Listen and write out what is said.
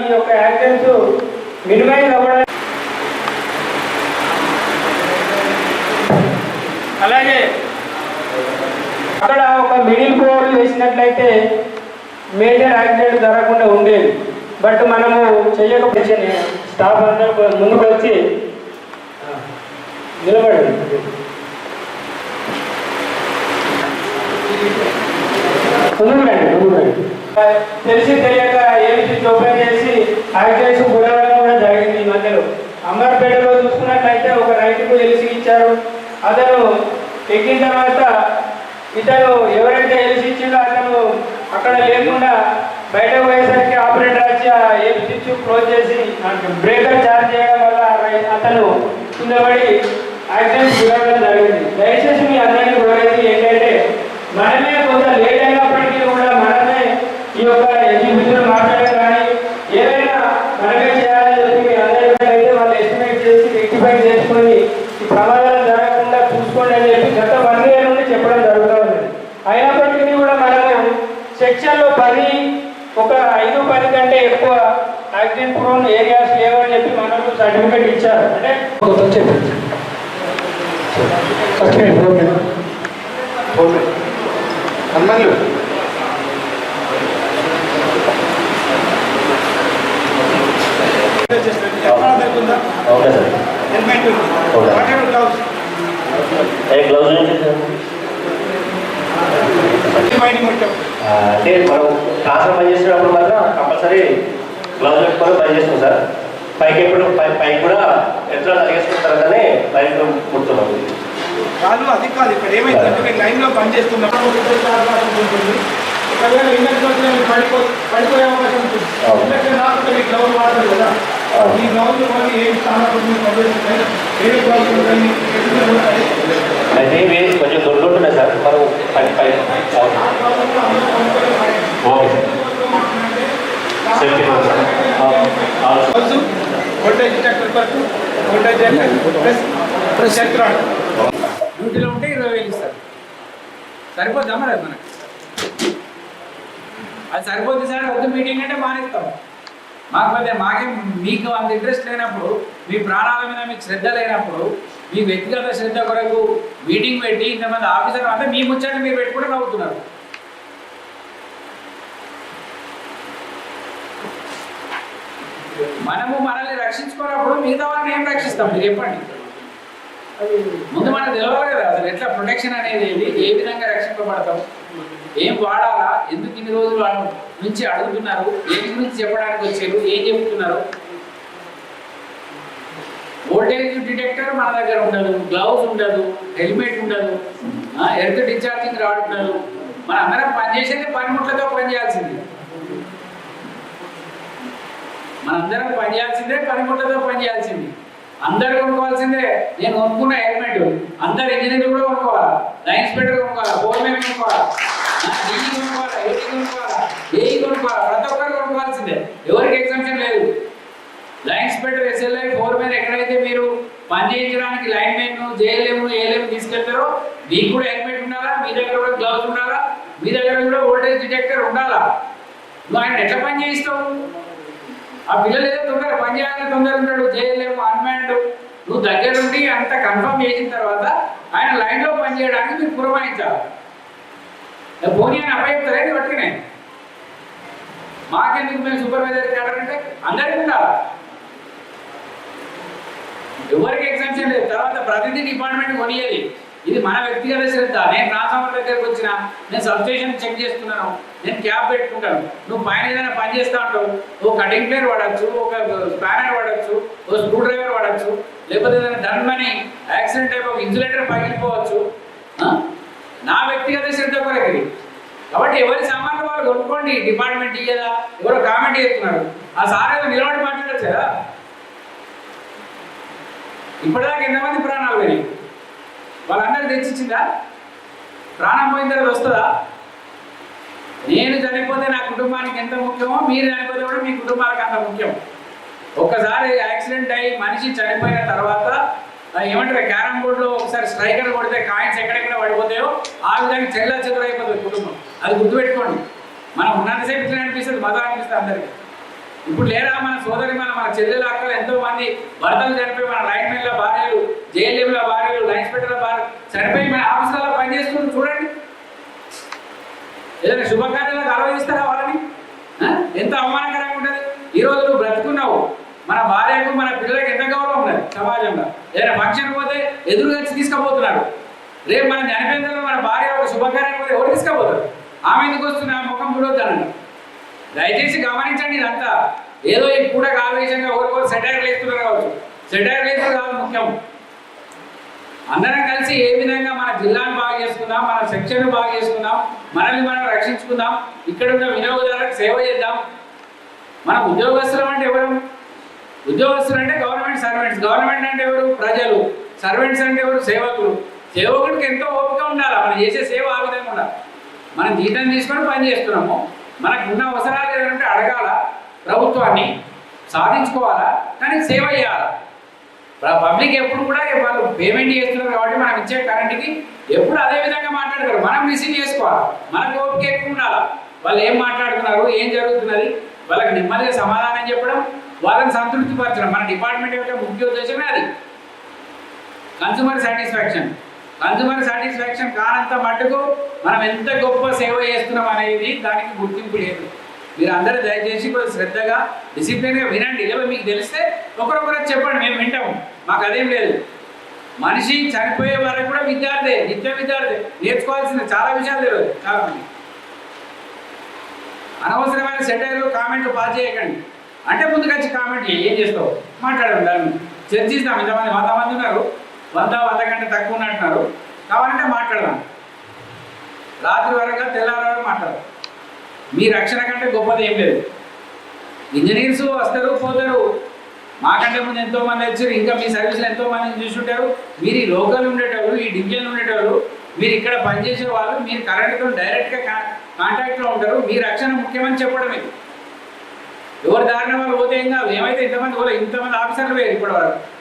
ఈ యొక్క accidents minimise అవ్వడానికి అలాగే అక్కడ ఒక మిడిల్ బోర్డు వేసినట్లయితే మేజర్ యాక్సిడెంట్ జరగకుండా ఉండేది. బట్ మనము చేయకపోతే స్టాఫ్ అందరూ ముందుకు వచ్చి నిలబడండి ముందుకు రండి ముందుకు రండి. తెలిసి తెలియక ఏమి ఓపెన్ చేసి యాక్సిడెంట్స్ గురవడం కూడా జరిగింది ఈ మధ్యలో. అమర్పేటలో చూసుకున్నట్లయితే ఒక రైతుకు ఎలిసి ఇచ్చారు. అతను ఎక్కిన తర్వాత ఇతను ఎవరైతే ఎలిసి ఇచ్చిండో అతను అక్కడ లేకుండా బయటకు పోయేసరికి ఆపరేటర్ వచ్చి ఆ ఏపీ స్విచ్ క్లోజ్ చేసి బ్రేకర్ చార్జ్ చేయడం వల్ల రై- అతను కింద పడి యాక్సిడెంట్ గురవడం జరిగింది. దయచేసి మీ అందరికీ కోరేది ఏంటంటే మనమే కొంత లేట్ అయినప్పటికీ కూడా మనమే ఈ యొక్క ఎగ్జిబిషన్ మాట్లాడడం కానీ ఏదైనా మనమే చేయాలని చెప్పి మీ అందరికీ అయితే వాళ్ళు ఎస్టిమేట్ చేసి రెక్టిఫై చేసుకొని ఈ ప్రమాదాలు జరగకుండా చూసుకోండి అని చెప్పి గత వన్ ఇయర్ నుండి చెప్పడం జరుగుతుంది అయినప్పటికీ కూడా మనము సెక్షన్లో పది ఒక ఐదు పది కంటే ఎక్కువ యాక్సిడెంట్ ప్రోన్ ఏరియాస్ లేవని చెప్పి మనకు సర్టిఫికేట్ ఇచ్చారు. అంటే చెప్పండి ఓకే సార్. హెల్మెట్ ఏ గ్లౌజ్ నుంచి సార్? మైండ్ మొత్తం. ఆ, అంటే మనం క్లాస్లో పనిచేసేటప్పుడు మాత్రం కంపల్సరీ గ్లౌజ్ పెట్టుకొని పనిచేస్తాం సార్. పైకి ఎప్పుడు పై పైకి కూడా ఎట్లా తరిగేసుకున్న తర్వాతనే లైన్ కుడుతున్నాం కాదు అది కాదు. ఇక్కడ ఏమైందంటే మీరు లైన్లో పని చేస్తున్నప్పుడు ఉంటుంది. ఒకవేళ ఇండక్షన్ పడిపో పడిపోయే అవకాశం ఉంటుంది. ఇండక్షన్ రాకుండా గ్లౌజ్ వాడతారు కదా. ఈ గ్లౌజ్ మళ్ళీ ఏం పంపిస్తున్నాయి ఏ గ్లౌజ్ ఉంటాయి అయితే కొంచెం దొడ్డు ఉంటున్నాయి సార్. మనం పై పై అవును. ఓకే సార్ సేఫ్టీ అవును సార్ అవును సార్ గ్లౌజ్ వోల్టేజ్ డిటెక్టర్ వరకు వోల్టేజ్ ప్లస్ ప్లస్ ఎలక్ట్రాన్ డ్యూటీలో ఉంటే ఇరవై వేలు ఇస్తారు. సరిపోద్దా మరి అది మనకి? అది సరిపోద్ది సార్ వద్దు మీటింగ్ అంటే మానేస్తాం మాకు మాకే మాకేం మీకు అంత ఇంట్రెస్ట్ లేనప్పుడు మీ ప్రాణాల మీద మీకు శ్రద్ధ లేనప్పుడు మీ వ్యక్తిగత శ్రద్ధ కొరకు మీటింగ్ పెట్టి ఇంతమంది ఆఫీసర్ అంటే మీ ముచ్చట మీరు పెట్టుకుంటే నవ్వుతున్నారు మనము మనల్ని రక్షించుకున్నప్పుడు మిగతా వాళ్ళని ఏం రక్షిస్తాం? మీరు చెప్పండి. ముందు మనకు తెలియాలి కదా అసలు ఎట్లా ప్రొటెక్షన్ అనేది ఏ విధంగా రక్షింపబడతాం? ఏం వాడాలా? ఎందుకు ఇన్ని రోజులు వాళ్ళ నుంచి అడుగుతున్నారు? ఏమి గురించి చెప్పడానికి వచ్చారు? ఏం చెప్తున్నారు? వోల్టేజ్ డిటెక్టర్ మన దగ్గర ఉండదు గ్లౌస్ ఉండదు హెల్మెట్ ఉండదు ఎర్త్ డిశ్చార్జింగ్ రాడు ఉండదు. మన అందరం పనిచేసేది పనిముట్లతో పనిచేయాల్సింది. మనందరం పనిచేయాల్సిందే పని చేయాల్సింది. అందరు కొనుక్కోవాల్సిందే. నేను కొనుక్కున్న హెల్మెట్. అందరు ఇంజనీర్లు కూడా కొనుక్కోవాలి? లైన్ ఇన్స్పెక్టర్ కొనుక్కోవాలి? ఫోర్మెన్ కొనుక్కోవాలి? డీఈ కొనుక్కోవాలి? ఏఈ కొనుక్కోవాలి? ఏఈ కొనుక్కోవాలి? ప్రతి ఒక్కరు కొనుక్కోవాల్సిందే. ఎవరికి ఎగ్జామ్షన్ లేదు. లైన్ ఇన్స్పెక్టర్ ఎస్ఎల్ఐ ఫోర్మెన్ ఎక్కడైతే మీరు పని చేయించడానికి లైన్ మెన్ జేఎల్ఎం ఏఎల్ఎం తీసుకెళ్తారో మీకు కూడా హెల్మెట్ ఉండాలా? మీ దగ్గర కూడా గ్లౌస్ ఉండాలా? మీ దగ్గర కూడా ఓల్టేజ్ డిటెక్టర్ ఉండాలా? నువ్వు ఆయన ఎట్లా పని చేయిస్తావు? ఆ పిల్లలు ఏదో తొందర పని చేయాలని తొందర ఉంటాడు చేయలేము అన్మాండ్ నువ్వు దగ్గర ఉండి అంత కన్ఫర్మ్ చేసిన తర్వాత ఆయన లైన్లో పనిచేయడానికి పని చేయడానికి మీరు పురమాయించాలి. పోనీ అని అప్పచెప్తారే పట్టుకునే? మాకెందుకు మేము సూపర్వైజర్ కావాలంటే అందరికీ ఉండాలి. ఎవరికి ఎగ్జామ్షన్ లేదు. తర్వాత ప్రతిదీ డిపార్ట్మెంట్ కొనియాలి ఇది మన వ్యక్తిగత శ్రద్ధ నేను ట్రాన్స్ఫార్మర్ దగ్గరకు వచ్చిన నేను సబ్స్టేషన్ చెక్ చేస్తున్నాను నేను క్యాబ్ పెట్టుకుంటాను. నువ్వు పైన ఏదైనా పని చేస్తా ఉంటావు ఓ కటింగ్ ప్లేయర్ వాడచ్చు ఒక స్పానర్ వాడచ్చు ఓ స్క్రూ డ్రైవర్ వాడచ్చు లేకపోతే ఏదైనా డన్మని యాక్సిడెంట్ అయిపో ఇన్సులేటర్ పగిలిపోవచ్చు. నా వ్యక్తిగత శ్రద్ధ కొరకు. కాబట్టి ఎవరి సామాన్లు వాళ్ళు కొనుక్కోండి డిపార్ట్మెంట్ ఇయ్యదా ఎవరో కామెంట్ చేస్తున్నారు. ఆ సార్ ఏదో నిలబడి మాట్లాడచ్చు కదా ఇప్పటిదాకా ఎంతమంది ప్రాణాలు కానీ వాళ్ళందరూ తెచ్చిచ్చిందా? ప్రాణం పోయిన తర్వాత వస్తుందా? నేను చనిపోతే నా కుటుంబానికి ఎంత ముఖ్యమో మీరు చనిపోతే కూడా మీ కుటుంబానికి అంత ముఖ్యం. ఒక్కసారి యాక్సిడెంట్ అయ్యి మనిషి చనిపోయిన తర్వాత ఏమంటారు క్యారమ్ బోర్డులో ఒకసారి స్ట్రైకర్ కొడితే కాయిన్స్ ఎక్కడెక్కడ పడిపోతాయో ఆ విధంగా చెల్లా చెదురైపోతుంది అయిపోతుంది కుటుంబం. అది గుర్తుపెట్టుకోండి. మనం ఉన్నంతసేపు ఇట్లా అనిపిస్తుంది మజా అనిపిస్తుంది అందరికీ. ఇప్పుడు లేరా మన సోదరి మన మన చెల్లెల అక్కలు ఎంతో మంది భర్తలు చనిపోయి మన లైన్ భార్యలు జేఎల్ఎంల భార్యలు లైన్ స్పెట్టర్ల భార్య చనిపోయి మన ఆఫీసులలో పనిచేసుకుంటూ చూడండి. ఏదైనా శుభకార్యాలకు ఆలోచిస్తారా వాళ్ళని? ఎంత అవమానకరంగా ఉంటుంది. ఈ రోజు నువ్వు బ్రతుకున్నావు. మన భార్యకు మన పిల్లలకు ఎంత గౌరవం ఉన్నది సమాజంలో? ఏదైనా ఫంక్షన్ పోతే ఎదురుగా వచ్చి తీసుకుపోతున్నారు. రేపు మనం చనిపోయిన మన భార్య ఒక శుభకార్యం పోతే ఎవరు తీసుకుపోతారు? ఆమె ఎందుకు వస్తున్నా ఆ ముఖం చూడొద్దానండి దయచేసి గమనించండి ఇదంతా. ఏదో ఈ కూడా ఆవేశంగా ఎవరికో సెటైర్లు వేస్తున్నారు కావచ్చు. సెటైర్లు వేస్తున్నారు కాదు ముఖ్యం. అందరం కలిసి ఏ విధంగా మన జిల్లాను బాగా చేసుకుందాం మన సెక్షన్ బాగా చేసుకుందాం మనల్ని మనం రక్షించుకుందాం ఇక్కడ ఉన్న వినియోగదారులకు సేవ చేద్దాం. మన ఉద్యోగస్తులం అంటే ఎవరు? ఉద్యోగస్తులు అంటే గవర్నమెంట్ సర్వెంట్స్. గవర్నమెంట్ అంటే ఎవరు? ప్రజలు. సర్వెంట్స్ అంటే ఎవరు? సేవకులు. సేవకుడికి ఎంతో ఓపిక ఉండాలి. మనం చేసే సేవ ఆ విధంగా ఉండాలి. మనం జీతం తీసుకొని పని చేస్తున్నాము. మనకు ఉన్న అవసరాలు ఏంటంటే అడగాల ప్రభుత్వాన్ని సాధించుకోవాలా కానీ సేవ చేయాలా? పబ్లిక్ ఎప్పుడు కూడా వాళ్ళు పేమెంట్ చేస్తున్నారు కాబట్టి మనం ఇచ్చే కరెంట్కి ఎప్పుడు అదే విధంగా మాట్లాడతారు. మనం రిసీవ్ చేసుకోవాలి? మనకు ఓపిక ఎక్కువ ఉండాలి? వాళ్ళు ఏం మాట్లాడుతున్నారు? ఏం జరుగుతున్నది? వాళ్ళకి నెమ్మదిగా సమాధానం చెప్పడం వాళ్ళని సంతృప్తిపరచడం. మన డిపార్ట్మెంట్ యొక్క ముఖ్య ఉద్దేశమే అది. Consumer satisfaction. కన్సూమర్ సాటిస్ఫాక్షన్ కానంత మట్టుకు మనం ఎంత గొప్ప సేవ చేస్తున్నాం అనేది దానికి గుర్తింపు లేదు. మీరు అందరూ దయచేసి కొంచెం శ్రద్ధగా డిసిప్లిన్గా వినండి. లేదా మీకు తెలిస్తే ఒకరొకరు చెప్పండి మేము వింటాము. మాకు అదేం లేదు. మనిషి చనిపోయే వరకు కూడా విద్యార్థి నిత్య విద్యార్థి. నేర్చుకోవాల్సిన చాలా విషయాలు తెలియదు. చాలా మంది అనవసరమైన సెటైర్లు కామెంట్లు పాస్ చేయకండి. అంటే ముందుకొచ్చి కామెంట్ ఏం చేస్తావు? మాట్లాడండి దాని చర్చిస్తాం. ఇంతమంది వంద మంది ఉన్నారు. వంద వంద కంటే తక్కువ ఉన్నట్టున్నారు. కావాలంటే మాట్లాడదాం. రాత్రి వరకు తెల్లారి వరకు మాట్లాడదాం. మీ రక్షణ కంటే గొప్పది ఏం లేదు. ఇంజనీర్స్ వస్తారు పోతారు. మాకంటే ముందు ఎంతో మంది వచ్చారు ఇంకా మీ సర్వీస్లు ఎంతో మందిని చూసుంటారు. మీరు ఈ లోకల్ ఉండేటోళ్ళు ఈ డివిజన్ ఉండేటోళ్ళు మీరు ఇక్కడ పనిచేసే వాళ్ళు మీరు కరెంట్తో డైరెక్ట్గా కా కాంటాక్ట్లో ఉంటారు. మీ రక్షణ ముఖ్యమని చెప్పడం ఇది. ఎవరి దారిన వాళ్ళు పోతే ఏం కాదు. ఏమైతే ఇంతమంది పోలే ఇంతమంది ఆఫీసర్లు వేరు ఇప్పటి వరకు